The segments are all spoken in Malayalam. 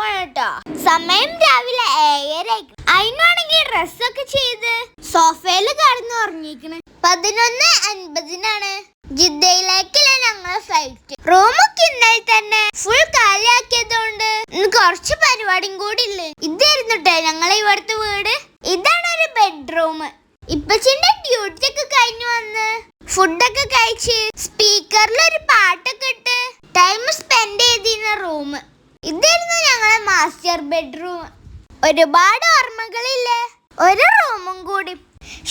പോവാണ് കേട്ടോ സമയം രാവിലെ ഏഴര. അതിനാണെങ്കിൽ ഡ്രസ്സൊക്കെ ചെയ്ത് സോഫയിൽ കിടന്ന് ഉറങ്ങിക്കണ്. പതിനൊന്ന് അൻപതിനാണ്. ജിദ്ദയിലേക്കുള്ള ഞങ്ങളെ ഫ്ലൈറ്റ് റൂമൊക്കെ ഇന്നലെ തന്നെ ഫുൾ കാലിയാക്കിയതുകൊണ്ട് ഇന്ന് കുറച്ച് പരിപാടിയും കൂടി ഇല്ലേ? ഇതായിരുന്നുട്ടെ ഞങ്ങളെ ഇവിടുത്തെ വീട്. ഇതാണ് ഒരു ബെഡ്റൂം ഇപ്പച്ചിന്റെ ഡ്യൂട്ടി ഒക്കെ കഴിഞ്ഞു വന്ന് ഫുഡൊക്കെ കഴിച്ച് സ്പീക്കറിൽ ഒരു പാട്ടൊക്കെ ഇട്ട് ടൈം സ്പെൻഡ് ചെയ്തിരുന്ന റൂം ഇതായിരുന്നു ഞങ്ങളെ മാസ്റ്റർ ബെഡ്റൂം ഒരുപാട് ഓർമ്മകളില്ലേ? ഒരു റൂമും കൂടി.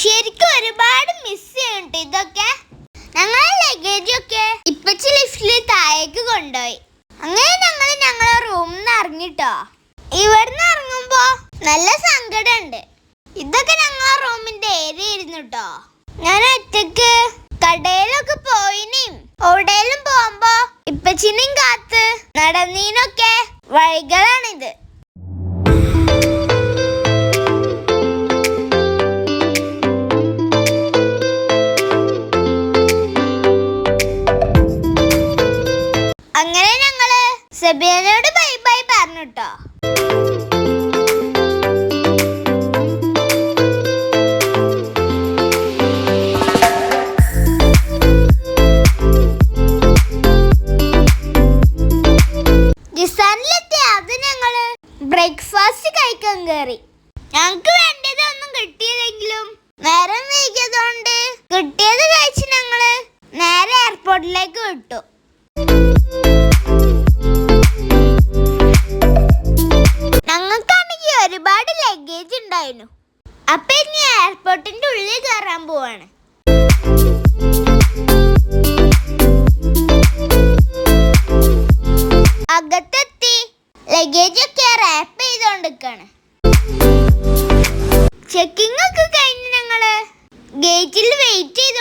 ശരിക്കും ഒരുപാട് മിസ് ചെയ്യുന്നുണ്ട് ഇതൊക്കെ. ഞങ്ങളെ ലഗേജ് ഒക്കെ ഇപ്പച്ചി ലിഫ്റ്റിൽ താഴേക്ക് കൊണ്ടുപോയി. അങ്ങനെ ഞങ്ങൾ ഞങ്ങളെ റൂമിൽ നിന്ന് ഇറങ്ങിട്ടോ. ഇവിടുന്ന് ഇറങ്ങുമ്പോ നല്ല സങ്കടമുണ്ട്. ഇതൊക്കെ ഞങ്ങളെ റൂമിന്റെ ഏരിയ ഇരുന്നു കേട്ടോ ഞാൻ ഒറ്റയ്ക്ക് കടയിലൊക്കെ പോയിനും. എവിടെയെങ്കിലും പോകുമ്പോ ഇപ്പച്ചിനെയും കാത്ത് നടന്നീനൊക്കെ വഴികളാണിത്. അങ്ങനെ ഞങ്ങൾ സെബിയനോട് ബൈ ബൈ പറഞ്ഞു കേട്ടോ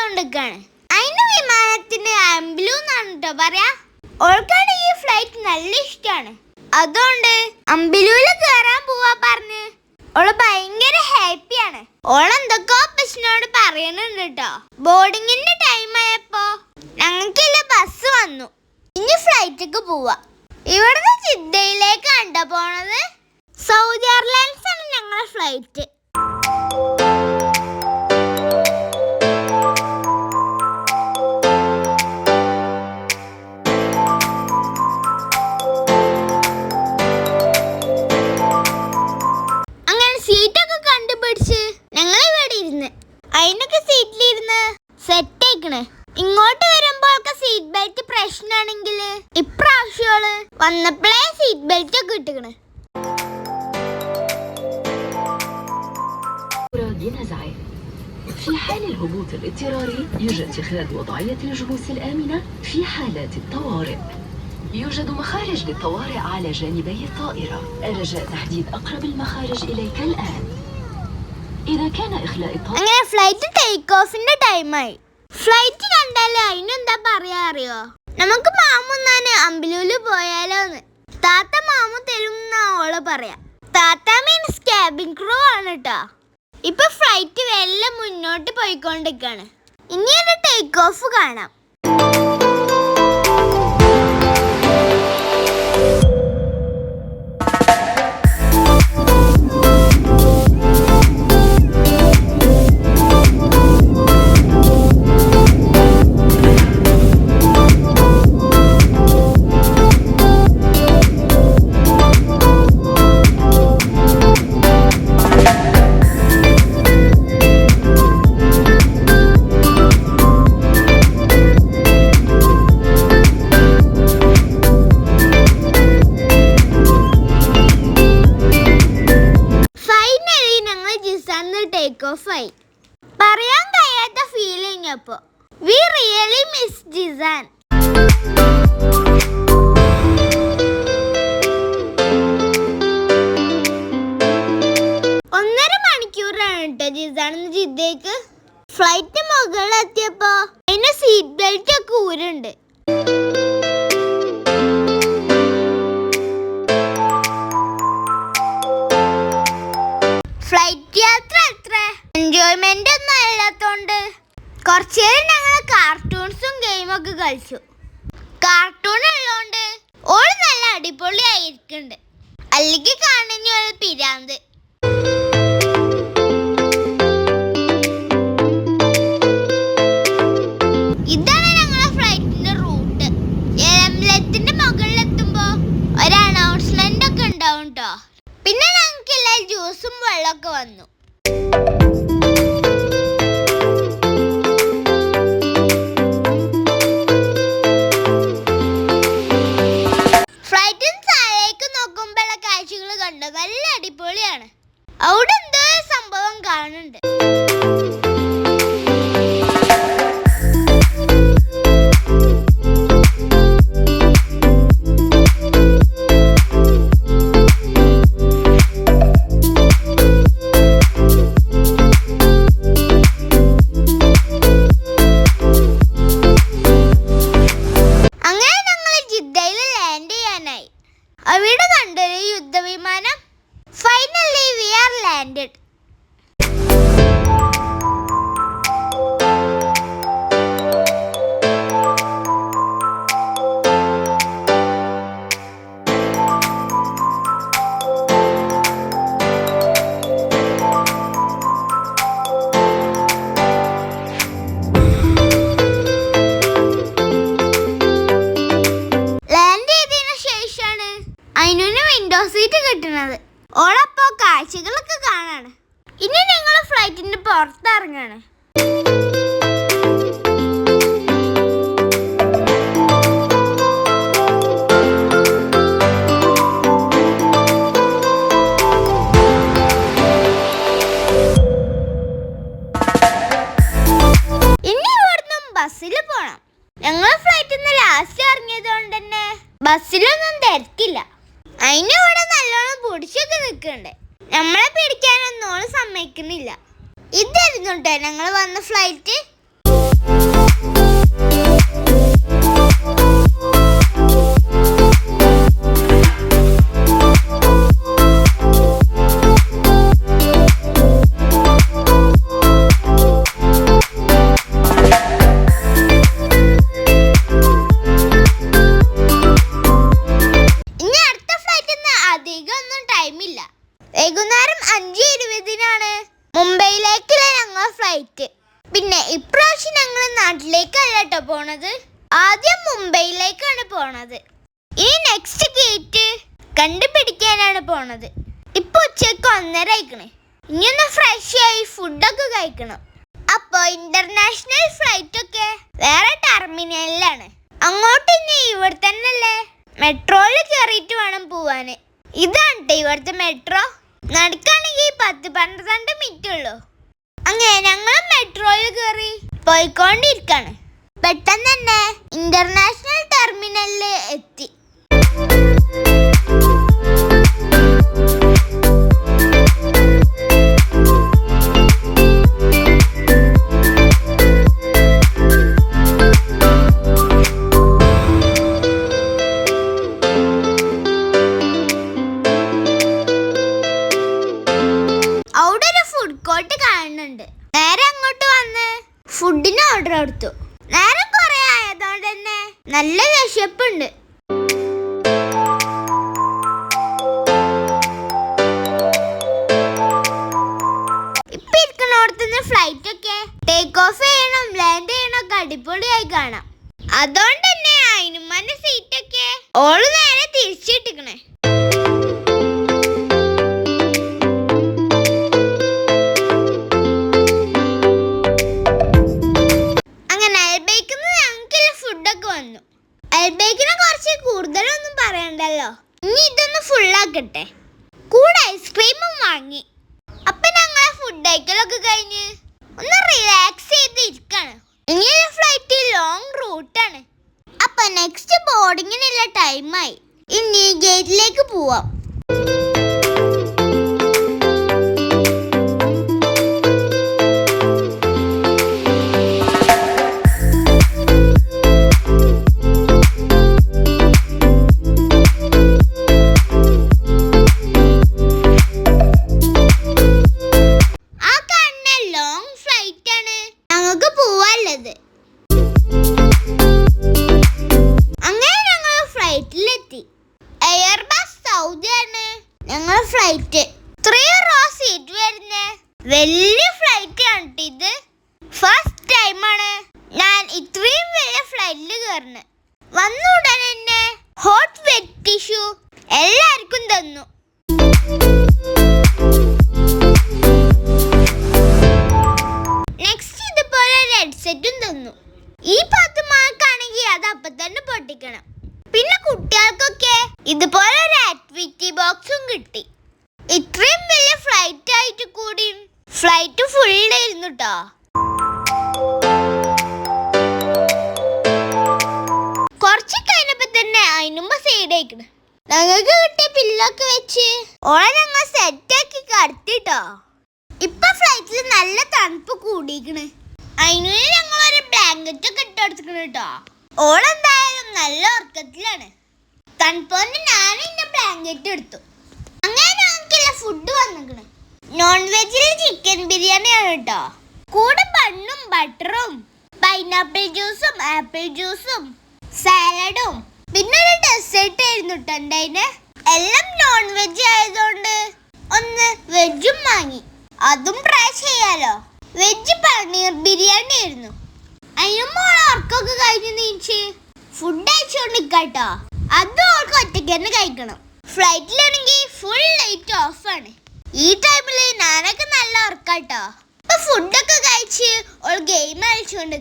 ചെയ്തോണ്ടിരിക്കാണ് അതിന് വിമാനത്തിന് ആംബുലു എന്നാണ് കേട്ടോ പറയാ. ഓൾക്കാണ് ഈ ഫ്ലൈറ്റ് നല്ല ഇഷ്ടമാണ് അതുകൊണ്ട് അമ്പിലൂൽ കേറാൻ പോവാ പറഞ്ഞ്. ഓൾ ഭയങ്കര ഹാപ്പിയാണ് ഓൾ പ്രശ്നോട് പറയണുണ്ട് കേട്ടോ ബോർഡിങ്ങിന്റെ ടൈം ആയപ്പോ ഞങ്ങൾക്കില്ല ബസ് വന്നു. ഇനി ഫ്ലൈറ്റിക്ക് പോവാ. ഇവിടുന്ന് ജിദ്ദയിലേക്ക് കണ്ട പോണത്. സൗദി എയർലൈൻസ് ആണ് ഞങ്ങളുടെ ഫ്ലൈറ്റ് ബെൽറ്റ് ഒക്കെ ഇട്ടുകണ് بنزعه في حال الهبوط الاضطراري يوجد اتخاذ وضعية الجلوس الآمنة في حالات الطوارئ يوجد مخارج للطوارئ على جانبي الطائرة الرجاء تحديد أقرب المخارج إليك الآن إذا كان إخلاء الطائرة അങ്ങനെ ഫ്ലൈറ്റ് ടേക്ക് ഓഫിന്റെ ടൈമായി ഫ്ലൈറ്റ് കണ്ടാലേ അതിനെന്താ പറയാ അറിയോ നമുക്ക് മാമുന്നാന് അമ്പലൂല് പോയാലോന്ന് താത്ത മാമ തരും എന്നാ ഓൾ പറയാ. താത്ത മീൻസ് ക്യാബിൻ ക്രൂ ആണ് കേട്ടോ ഇപ്പൊ ഫ്ലൈറ്റ് വെല്ലം മുന്നോട്ട് പോയിക്കൊണ്ടിരിക്കാണ്. ഇനി ഒരു ടേക്ക് ഓഫ് കാണാം. ടേക്ക് ഓഫ് ആയി പറയാൻ കഴിയാത്ത ഫീലിംഗ് അപ്പോ. വി റിയലി മിസ് ജിസാൻ ഒന്നര മണിക്കൂറാണ് കേട്ടോ ജിസാൻ ജിദ്ദയ്ക്ക്. ഫ്ലൈറ്റ് മുകളിലെത്തിയപ്പോ അതിന് സീറ്റ് ബെൽറ്റ് ഒക്കെ ഊരുണ്ട്. എൻജോയ്മെന്റ് ഒന്നും അല്ലാത്തോണ്ട് കുറച്ചു നേരം ഞങ്ങൾ കാർട്ടൂൺസും ഗെയിമൊക്കെ കളിച്ചു. കാർട്ടൂൺ ഉള്ളതുകൊണ്ട് ഓൾ നല്ല അടിപൊളിയായിരിക്കുന്നുണ്ട് അല്ലെങ്കിൽ കാണുന്ന ഒരു പിരാന്ത്. ഇതാണ് ഫ്ലൈറ്റിന്റെ റൂട്ട് ഒരു അനൗൺസ്മെന്റ് ഒക്കെ പിന്നെ ഞങ്ങൾക്ക് ജ്യൂസും വെള്ളമൊക്കെ വന്നു. അവിടെ എന്തോ സംഭവം കാണുന്നുണ്ട്. ശേഷമാണ് അതിനു വിൻഡോ സീറ്റ് കിട്ടുന്നത് ഓളപ്പോ കാഴ്ചകളൊക്കെ കാണാണ്. ഇനി ഞങ്ങൾ ഫ്ലൈറ്റിന്റെ പുറത്തിറങ്ങാണ്. ബസ്സിൽ പോണം. ലാസ്റ്റ് ബസ്സിലൊന്നും തിരക്കില്ല. അതിന് ഇവിടെ നല്ലോണം പൊടിച്ചൊക്കെ നിൽക്കുന്നുണ്ട് നമ്മളെ പിടിക്കാനൊന്നും സമ്മതിക്കുന്നില്ല. ഇതായിരുന്നു കേട്ടോ ഞങ്ങൾ വന്ന ഫ്ലൈറ്റ് ഒന്നര അയക്കണേ ഇനിയൊന്ന് ഫ്രഷ് ആയി ഫുഡൊക്കെ കഴിക്കണം. അപ്പൊ ഇന്റർനാഷണൽ ഫ്ലൈറ്റ് ഒക്കെ വേറെ ടെർമിനലിലാണ് അങ്ങോട്ട് ഇനി ഇവിടെ തന്നെ അല്ലേ മെട്രോയിൽ കയറിയിട്ട് വേണം പോവാന്. ഇതാണ് ഇവിടുത്തെ മെട്രോ നടക്കാണെങ്കിൽ പത്ത് പന്ത്രണ്ട് മിനിറ്റ് ഉള്ളൂ. അങ്ങനെ ഞങ്ങൾ മെട്രോയിൽ കയറി പോയിക്കൊണ്ടിരിക്കാണ്. പെട്ടെന്ന് തന്നെ ഇന്റർനാഷണൽ ടെർമിനലിൽ എത്തി. നല്ല വിശപ്പുണ്ട്. ഫ്ലൈറ്റ് ഒക്കെ ടേക്ക് ഓഫ് ലാൻഡ് ചെയ്യണം അടിപൊളിയായി കാണാം. അതുകൊണ്ട് തന്നെ അതിനുമാന്റെ സീറ്റൊക്കെ ഓൾ ഞങ്ങൾ സൗദിയാണ്. ഞങ്ങളെ ഫ്ലൈറ്റ് ത്രീ റോ സീറ്റ് വരുന്നേ? വലിയ ഫ്ലൈറ്റ് ആണ് ഇത് ഫസ്റ്റ് ടൈമാണ് ഞാൻ ഇത്രയും വലിയ ഫ്ലൈറ്റിൽ കയറുന്നത് വന്ന ഉടനെ ഹോട്ട് വെറ്റ് ടിഷ്യൂ എല്ലാവർക്കും തന്നു. നെക്സ്റ്റ് ഇതുപോലെ ഒരു ഹെഡ്സെറ്റും തന്നു. ഈ പത്ത് മാർക്കാണെങ്കിൽ അത് അപ്പം തന്നെ പൊട്ടിക്കണം. പിന്നെ കുട്ടികൾക്കൊക്കെ ഇതുപോലെ ഒരു ആക്ടിവിറ്റി ബോക്സും കിട്ടി. ഇത്രയും വലിയ ഫ്ലൈറ്റ് ആയിട്ട് കൂടി ഫ്ലൈറ്റ് ഫുള്ളായിരുന്നു കേട്ടോ കുറച്ച് കഴിഞ്ഞപ്പോ തന്നെ അതിനുമ്പ ആയിക്കണ്. ഞങ്ങൾക്ക് കിട്ടിയ പില്ലൊക്കെ വെച്ച് ഓളെ ഞങ്ങൾ സെറ്റ് ആക്കി കടത്തിട്ടോ ഇപ്പൊ ഫ്ലൈറ്റിൽ നല്ല തണുപ്പ് കൂടിയിരിക്കണ് അതിനുള്ളിൽ ഞങ്ങൾ ഒരു ബ്ലാങ്കറ്റ് ഒക്കെ ഇട്ട് കേട്ടോ ഓളെന്തായാലും നല്ല ഉറക്കത്തിലാണ്. തണുപ്പോണ്ട് ഞാൻ എന്റെ ബ്ലാങ്കറ്റ് എടുത്തു. അങ്ങനെ ഞങ്ങൾക്കുള്ള ഫുഡ് വന്നിക്കണ്. നോൺ വെജിൽ ചിക്കൻ ബിരിയാണിയാണ് കേട്ടോ കൂടെ ബണ്ണും ബട്ടറും പൈനാപ്പിൾ ജ്യൂസും ആപ്പിൾ ജ്യൂസും സാലഡും പിന്നെ ഒരു ഡെസേർട്ട് ആയിരുന്നു കേട്ടോ എല്ലാം നോൺ വെജ് ആയതുകൊണ്ട് ഒന്ന് വെജും വാങ്ങി. അതും ട്രൈ ചെയ്യാലോ വെജ് പനീർ ബിരിയാണി ആയിരുന്നു അതിനും മോളെ ഉറക്കൊക്കെ കഴിഞ്ഞ് നീച്ച് ഫുഡ് അയച്ചുകൊണ്ട് നിൽക്കാട്ടോ അതും ഓൾക്ക് ഒറ്റയ്ക്ക് തന്നെ കഴിക്കണം ഫ്ലൈറ്റിലാണെങ്കിൽ ഫുൾ ലൈറ്റ് ഓഫ് ആണ്. ഈ ടൈമിൽ ഞാനൊക്കെ നല്ല ഉറക്കാട്ടോ. ഇപ്പൊ ഫുഡൊക്കെ കഴിച്ച് ഓൾ ഗെയിം കളിച്ചുകൊണ്ട്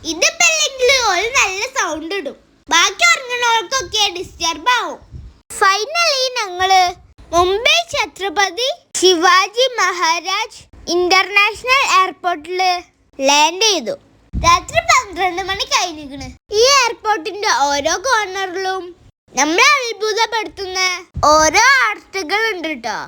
ഇതിപ്പോ അല്ലെങ്കിൽ ഓൾ നല്ല സൗണ്ട് ഇടും. ബാക്കി ഉറങ്ങണോൾക്കൊക്കെ ഡിസ്റ്റർബ് ആവും. ഫൈനലി ഞങ്ങൾ മുംബൈ ഛത്രപതി ശിവാജി മഹാരാജ് ഇന്റർനാഷണൽ എയർപോർട്ടിൽ ലാൻഡ് ചെയ്തു. രാത്രി പന്ത്രണ്ട് മണി കഴിഞ്ഞിരിക്കണ്. ഈ എയർപോർട്ടിന്റെ ഓരോ കോർണറിലും നമ്മളെ അത്ഭുതപ്പെടുത്തുന്ന ഓരോ ആർട്ടുകൾ ഉണ്ട് കേട്ടോ.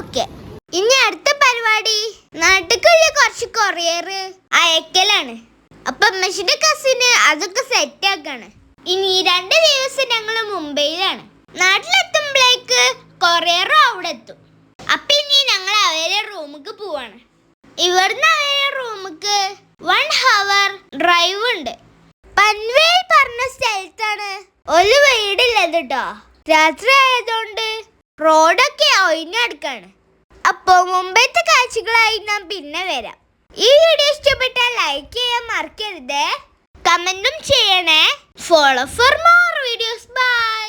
ഒക്കെ ഇനി അടുത്ത പരിപാടി. നാട്ടിക്കുള്ള കുറച്ച് കൊറിയർ അയക്കലാണ്. അപ്പൊ ഉമ്മച്ചിന്റെ കസിന് അതൊക്കെ സെറ്റ് ആക്കാണ്. ഇനി രണ്ട് ദിവസം ഞങ്ങൾ മുംബൈയിലാണ്. നാട്ടിലെത്തുമ്പോഴേക്ക് കൊറിയറും അവിടെ എത്തും. അപ്പൊ ഇനി ഞങ്ങൾ അവരെ റൂമിക്ക് പോവാണ്. ഇവിടുന്ന് അവരെ റൂമിക്ക് വൺ ഹവർ ഡ്രൈവ് ഉണ്ട്. പൻവേൽ പറഞ്ഞ സ്ഥലത്താണ് ഒരു വീടില്ലത് കേട്ടോ രാത്രി ആയതുകൊണ്ട് റോഡൊക്കെ ഒഴിഞ്ഞടുക്കാണ് അപ്പോൾ മുമ്പത്തെ കാഴ്ചകളായി ഞാൻ പിന്നെ വരാം. ഈ വീഡിയോ ഇഷ്ടപ്പെട്ടാൽ ലൈക്ക് ചെയ്യാൻ മറക്കരുത്. കമന്റും ചെയ്യണേ. Follow for more videos bye